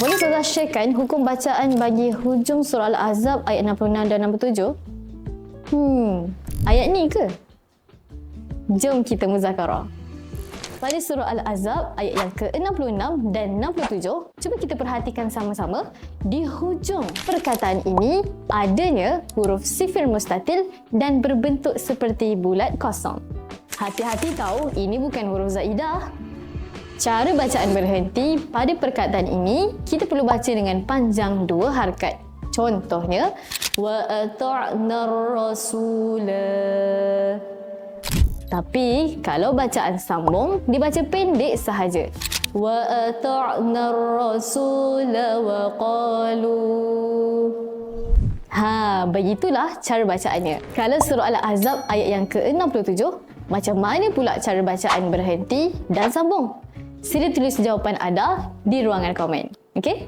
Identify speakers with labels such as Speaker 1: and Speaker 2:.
Speaker 1: Boleh Ustazah sharekan hukum bacaan bagi hujung surah Al-Ahzab ayat 66 dan 67? Hmm, ayat ni ke? Jom kita muzakarah. Pada surah Al-Ahzab ayat yang ke-66 dan 67, cuba kita perhatikan sama-sama di hujung perkataan ini adanya huruf sifir mustatil dan berbentuk seperti bulat kosong. Hati-hati tahu, ini bukan huruf zaidah. Cara bacaan berhenti pada perkataan ini, kita perlu baca dengan panjang dua harkat. Contohnya, wa ata'na rasula. Tapi kalau bacaan sambung, dibaca pendek sahaja. Rasula wa qalu. Ha, begitulah cara bacaannya. Kalau surah Al-Ahzab ayat yang ke-67, macam mana pula cara bacaan berhenti dan sambung? Sila tulis jawapan anda di ruangan komen. Okey?